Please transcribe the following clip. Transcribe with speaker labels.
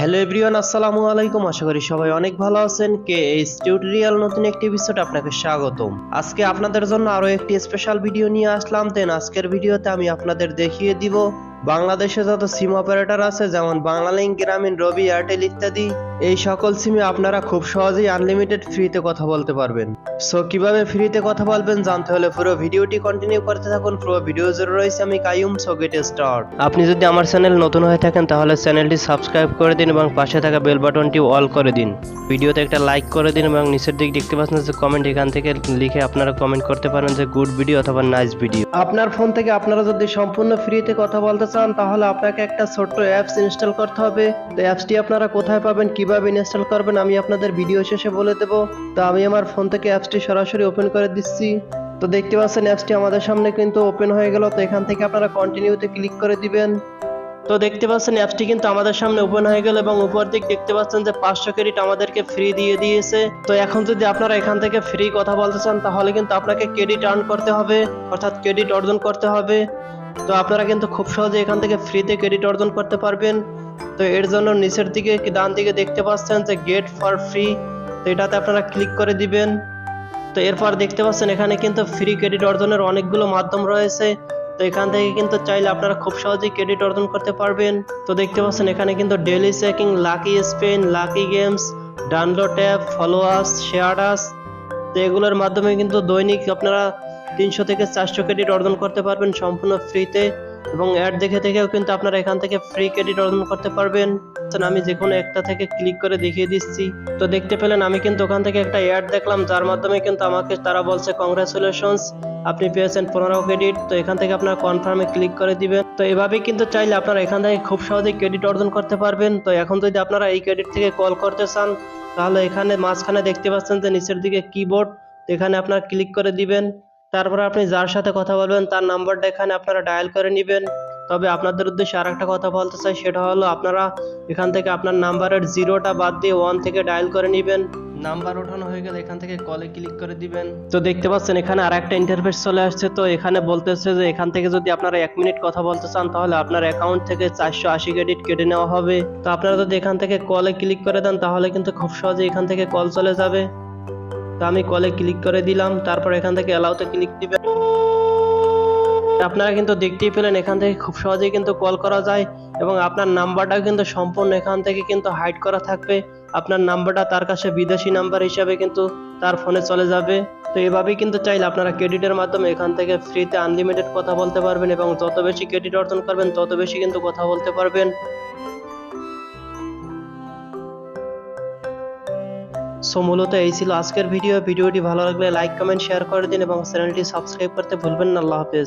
Speaker 1: Hello everyone, আসসালামু আলাইকুম। আশা করি সবাই অনেক ভালো আছেন। কে এই টিউটোরিয়াল নতুন একটি এপিসোড আপনাকে স্বাগতম। আজকে আপনাদের জন্য আরও একটি স্পেশাল ভিডিও নিয়ে আসলাম। দেন আজকের ভিডিওতে আমি আপনাদের দেখিয়ে দিব বাংলাদেশে যত সিম অপারেটর আছে, যেমন বাংলালিংক, গ্রামীণ, রবি, এয়ারটেল ইত্যাদি, এই সকল সিমে আপনারা খুব সহজেই আনলিমিটেড ফ্রিতে কথা বলতে পারবেন। সো কীভাবে ফ্রিতে কথা বলবেন জানতে হলে পুরো ভিডিওটি কন্টিনিউ করতে থাকুন। পুরো ভিডিও জুড়ে রয়েছে আমি কাইয়ুম সো গেট স্টার্ট আপনি যদি আমার চ্যানেল নতুন হয়ে থাকেন, তাহলে চ্যানেলটি সাবস্ক্রাইব করে দিন এবং পাশে থাকা বেল বাটনটি অল করে দিন। ভিডিওতে একটা লাইক করে দিন এবং নিচের দিক দেখতে পাচ্ছেন যে কমেন্ট এখান থেকে লিখে আপনারা কমেন্ট করতে পারেন যে গুড ভিডিও অথবা নাইস ভিডিও আপনার ফোন থেকে আপনারা যদি সম্পূর্ণ ফ্রিতে কথা বলতে চান, তাহলে আপনাকে একটা ছোট্ট অ্যাপস ইনস্টল করতে হবে। তো অ্যাপসটি আপনারা কোথায় পাবেন, কীভাবে ইনস্টল করবেন, আমি আপনাদের ভিডিও শেষে বলে দেব। তো আমি আমার ফোন থেকে অ্যাপসটি সরাসরি ওপেন করে দিচ্ছি। তো দেখতে পাচ্ছেন অ্যাপসটি আমাদের সামনে কিন্তু ওপেন হয়ে গেল। তো এখান থেকে আপনারা কন্টিনিউতে ক্লিক করে দিবেন। তো দেখতে পাচ্ছেন অ্যাপসটি কিন্তু আমাদের সামনে ওপেন হয়ে গেল এবং উপর দিক দেখতে পাচ্ছেন যে পাঁচশো ক্রেডিট আমাদেরকে ফ্রি দিয়ে দিয়েছে। তো এখন যদি আপনারা এখান থেকে ফ্রি কথা বলতে চান, তাহলে কিন্তু আপনাকে ক্রেডিট আর্ন করতে হবে, অর্থাৎ ক্রেডিট অর্জন করতে হবে। তো আপনারা কিন্তু খুব সহজে এখান থেকে ফ্রিতে ক্রেডিট অর্জন করতে পারবেন। তো এর জন্য নিচের দিকে ডান দিকে দেখতে পাচ্ছেন যে গেট ফর ফ্রি তো এটাতে আপনারা ক্লিক করে দিবেন। তো এরপর দেখতে পাচ্ছেন এখানে কিন্তু ফ্রি ক্রেডিট অর্জনের অনেকগুলো মাধ্যম রয়েছে। তো এখান থেকে কিন্তু চাইলে আপনারা খুব সহজেই ক্রেডিট অর্জন করতে পারবেন। তো দেখতে পাচ্ছেন এখানে কিন্তু daily checking lucky spin lucky games download tab follow us share us তো এগুলোর মাধ্যমে কিন্তু দৈনিক আপনারা তিনশো থেকে চারশো ক্রেডিট অর্জন করতে পারবেন সম্পূর্ণ ফ্রিতে এবং অ্যাড দেখে দেখেও কিন্তু আপনারা এখান থেকে ফ্রি ক্রেডিট অর্জন করতে পারবেন। আমি যে কোনো একটা থেকে ক্লিক করে দেখিয়ে দিচ্ছি। তো দেখতে পেলেন আমি কিন্তু ওখান থেকে একটা অ্যাড দেখলাম, যার মাধ্যমে কিন্তু আমাকে তারা বলছে কংগ্রেচুলেশনস আপনি পেয়েছেন পনেরো ক্রেডিট তো এখান থেকে আপনারা কনফার্মে ক্লিক করে দিবেন। তো এভাবেই কিন্তু চাইলে আপনারা এখান থেকে খুব সহজেই ক্রেডিট অর্জন করতে পারবেন। তো এখন যদি আপনারা এই ক্রেডিট থেকে কল করতে চান, তাহলে এখানে মাঝখানে দেখতে পাচ্ছেন যে নিচের দিকে কিবোর্ড এখানে আপনারা ক্লিক করে দিবেন। তারপর আপনি যার সাথে কথা বলবেন, তার নাম্বারটা এখানে আপনারা ডায়াল করে নেবেন। তবে আপনাদের উদ্দেশ্যে আর একটা কথা বলতে চাই, সেটা হলো আপনারা এখান থেকে আপনার নাম্বারের জিরোটা বাদ দিয়ে ওয়ান থেকে ডায়াল করে নেবেন। নাম্বার ওঠানো হয়ে গেলে এখান থেকে কলে ক্লিক করে দিবেন। তো দেখতে পাচ্ছেন, এখানে আর একটা ইন্টারফেস চলে আসছে। তো এখানে বলতেছে যে এখান থেকে যদি আপনারা এক মিনিট কথা বলতে চান, তাহলে আপনার অ্যাকাউন্ট থেকে চারশো আশি ক্রেডিট কেটে নেওয়া হবে। তো আপনারা যদি এখান থেকে কলে ক্লিক করে দেন, তাহলে কিন্তু খুব সহজে এখান থেকে কল চলে যাবে। আমি কলে ক্লিক করে দিলাম, তারপর এখান থেকে অ্যালাউতে ক্লিক দিবেন আপনারা কিন্তু দেখতেই পেলেন, এখান থেকে খুব সহজেই কিন্তু কল করা যায় এবং আপনার নাম্বারটা কিন্তু সম্পূর্ণ এখান থেকে কিন্তু হাইড করা থাকবে। আপনার নাম্বারটা তার কাছে বিদেশি নাম্বার হিসাবে কিন্তু তার ফোনে চলে যাবে। তো এভাবেই কিন্তু চাইলে আপনারা ক্রেডিটের মাধ্যমে এখান থেকে ফ্রিতে আনলিমিটেড কথা বলতে পারবেন এবং যত বেশি ক্রেডিট অর্জন করবেন, তত বেশি কিন্তু কথা বলতে পারবেন। সো মূলত এই ছিল আজকের ভিডিও। ভিডিওটি ভালো লাগলে লাইক, কমেন্ট, শেয়ার করে দিন এবং চ্যানেলটি সাবস্ক্রাইব করতে ভুলবেন না। আল্লাহ হাফেজ।